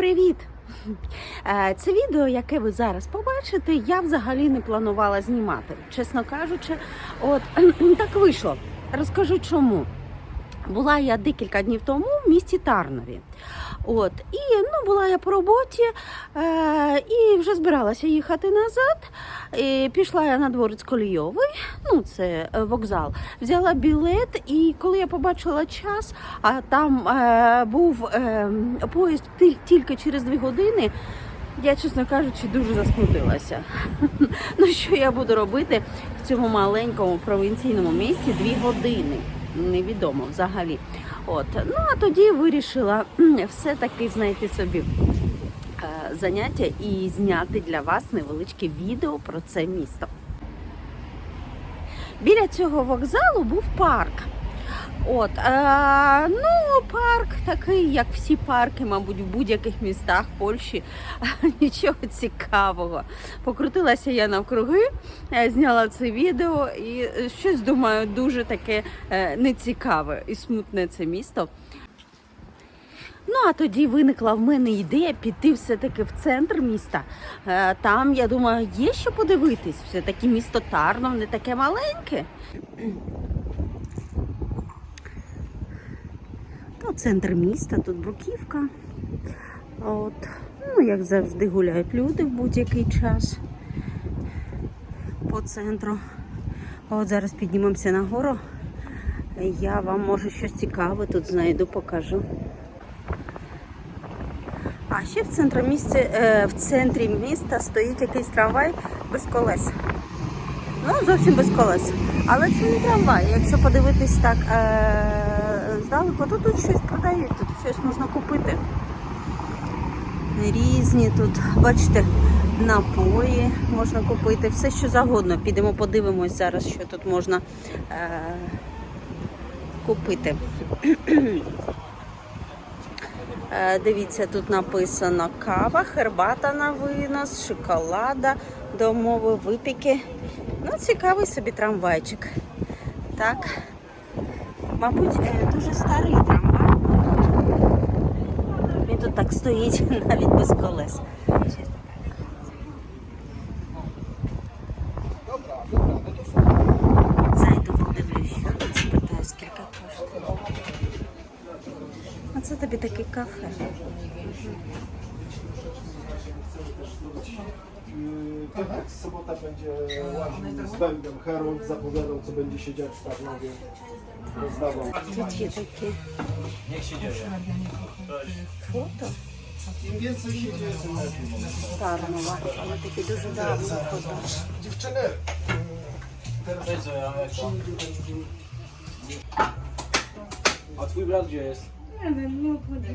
Привіт! Е, Це відео, яке ви зараз побачите, я взагалі не планувала знімати. Чесно кажучи, от так вийшло. Розкажу чому. Була я декілька днів тому в місті Тарнові. От, і ну, була я по роботі е, і вже збиралася їхати назад. І пішла я на дворець Колійовий, ну це е, вокзал. Взяла білет, і коли я побачила час, а там е, був е, поїзд тіль- тільки через дві години. Я, чесно кажучи, дуже засмутилася. Ну що я буду робити в цьому маленькому провінційному місті дві години? Невідомо взагалі. От ну а тоді вирішила все-таки знайти собі е, заняття і зняти для вас невеличке відео про це місто. Біля цього вокзалу був парк. От, е, ну, парк такий, як всі парки, мабуть, в будь-яких містах Польщі. Нічого цікавого. Покрутилася я навкруги, е, зняла це відео і щось думаю, дуже таке е, нецікаве і смутне це місто. Ну, а тоді виникла в мене ідея піти все-таки в центр міста. Е, Там, я думаю, є що подивитись. Все-таки місто Тарнов не таке маленьке. То центр міста, тут бруківка. От. Ну, як завжди, гуляють люди в будь-який час по центру. От зараз піднімемося нагору. Я вам може щось цікаве тут знайду, покажу. А ще в центрі, місця, е, в центрі міста стоїть якийсь трамвай без колес. Ну, зовсім без колес. Але це не трамвай. Якщо подивитись так е, здалеку, то тут щось продають, тут щось можна купити. Різні тут, бачите, напої можна купити, все що завгодно. Підемо подивимось зараз, що тут можна е, купити. Е, Дивіться, тут написано кава, хербата на винос, шоколада, домови випіки. Ну, цікавий собі трамвайчик. Так. Мабуть, е, дуже старий трамвай. Він тут так стоїть навіть без колес. Зайду подивлюсь, спитаю, скільки коштує. А це тобі таке кафе. Tak, sobota będzie łaził z bębem. Harold zapowiadał, co będzie się dziać w Tarnowie. zdawał. Wszystkie takie. Niech się dzieje. Złoto. Im więcej się dzieje, tym lepiej. Czarno, ale takie dużo dawno. Dziewczyny! Cześć, A twój brat gdzie jest? Nie wiem, nie obchodzi.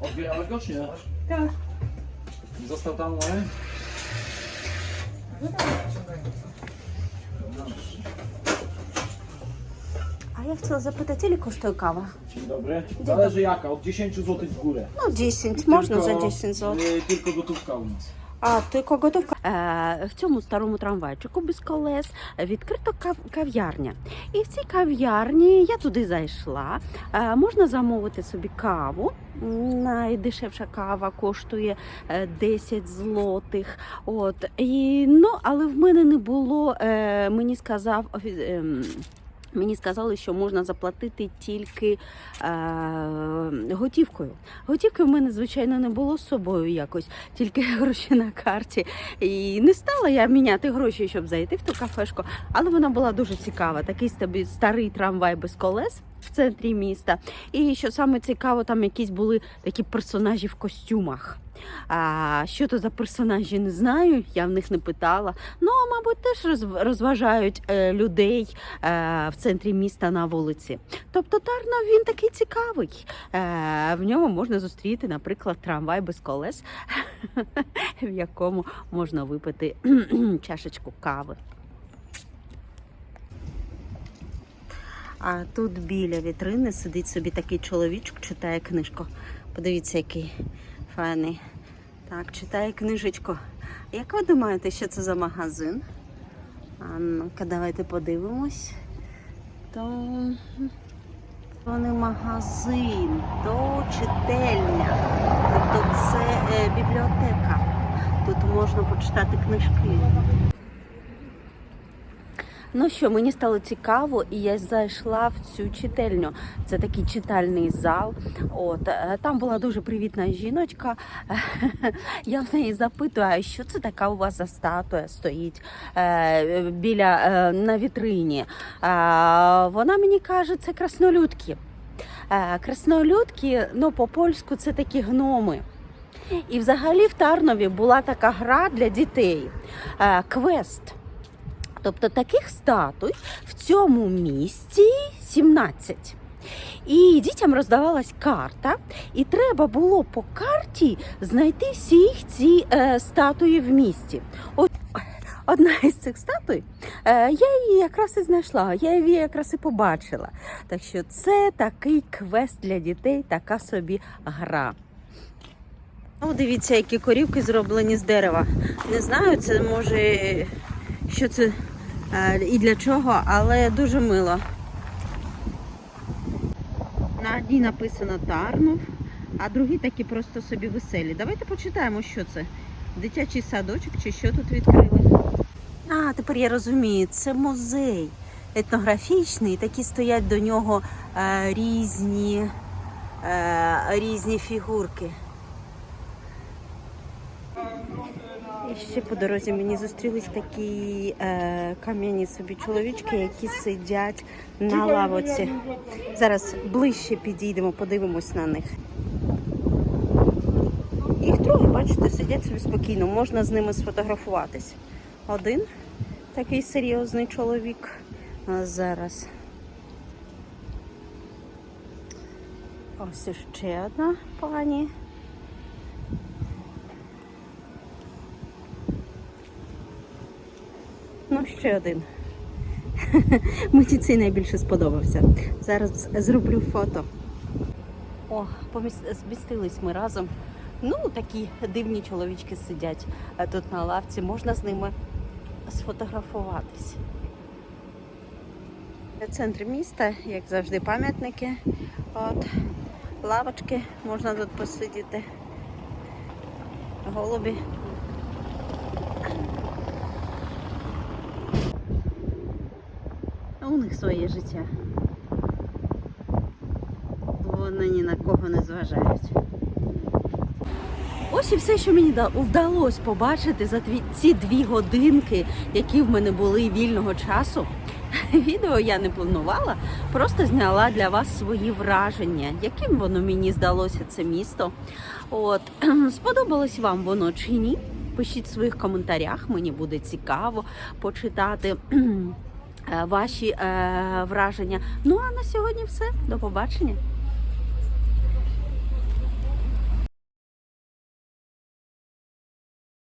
Odbierałaś go czy nie? Tak. Został tam, ale? No tak. Я хотіла запитати, или коштує кава? Dzień dobry. Zależy jaka, od 10 zł w górę. Ну, 10, можна за Tylko, 10 злотих. y, Tylko gotówka u nas. А тільки готовка. Е, в цьому старому трамвайчику без колес відкрито кав- кав'ярня. І в цій кав'ярні я туди зайшла. Е, можна замовити собі каву. М, Найдешевша кава коштує е, 10 злотих. От і ну, але в мене не було. Е, мені сказав офі- ем, Мені сказали, що можна заплатити тільки е, готівкою. Готівки в мене, звичайно, не було з собою якось, тільки гроші на карті. І не стала я міняти гроші, щоб зайти в ту кафешку. Але вона була дуже цікава. Такий старий трамвай без колес в центрі міста. І що саме цікаво, там якісь були такі персонажі в костюмах. А що то за персонажі, не знаю, я в них не питала. Ну, мабуть, теж розв- розважають е, людей е, в центрі міста на вулиці. Тобто Тарнов він такий цікавий. Е, в ньому можна зустріти, наприклад, трамвай без колес, в якому можна випити чашечку кави. А тут біля вітрини сидить собі такий чоловічок, читає книжку. Подивіться, який файний. Так, читає книжечку. Як ви думаєте, що це за магазин? А ну-ка, давайте подивимось. То то не магазин, то чительня. Тобто бібліотека. Тут можна почитати книжки. Ну що, мені стало цікаво, і я зайшла в цю читальню. Це такий читальний зал. От е, там була дуже привітна жіночка. Я в неї запитую, а що це така у вас за статуя стоїть е, біля е, на вітрині? Вона мені каже, це краснолюдки. Краснолюдки, ну по польську це такі гноми. І взагалі в Тарнові була така гра для дітей квест. Тобто таких статуй в цьому місці 17. І дітям роздавалась карта, і треба було по карті знайти всіх ці е, статуї в місті. От одна із цих статуй, е, я її якраз і знайшла, я її якраз і побачила. Так що це такий квест для дітей, така собі гра. О, дивіться, які корівки зроблені з дерева. Не знаю, це може що це е, і для чого, але дуже мило. На одній написано Тарнов, а другі такі просто собі веселі. Давайте почитаємо, що це. Дитячий садочок чи що тут відкрили. А, тепер я розумію, це музей етнографічний, такі стоять до нього е, різні, е, різні фігурки. І ще по дорозі мені зустрілись такі е, кам'яні собі чоловічки, які сидять на лавоці. Зараз ближче підійдемо, подивимось на них. Їх троє, бачите, сидять собі спокійно, можна з ними сфотографуватись. Один такий серйозний чоловік. А зараз. Ось ще одна пані. Ще один. Мені цей найбільше сподобався. Зараз зроблю фото. О, змістились ми разом. Ну, такі дивні чоловічки сидять тут на лавці. Можна з ними сфотографуватись. Центр міста, як завжди, пам'ятники. От, лавочки, можна тут посидіти. Голубі. А у них своє життя. Вони ні на кого не зважають. Ось і все, що мені вдалося побачити за ці дві годинки, які в мене були вільного часу. Відео я не планувала, просто зняла для вас свої враження, яким воно мені здалося це місто. От сподобалось вам воно чи ні? Пишіть в своїх коментарях, мені буде цікаво почитати ваші е, враження. Ну а на сьогодні все. До побачення.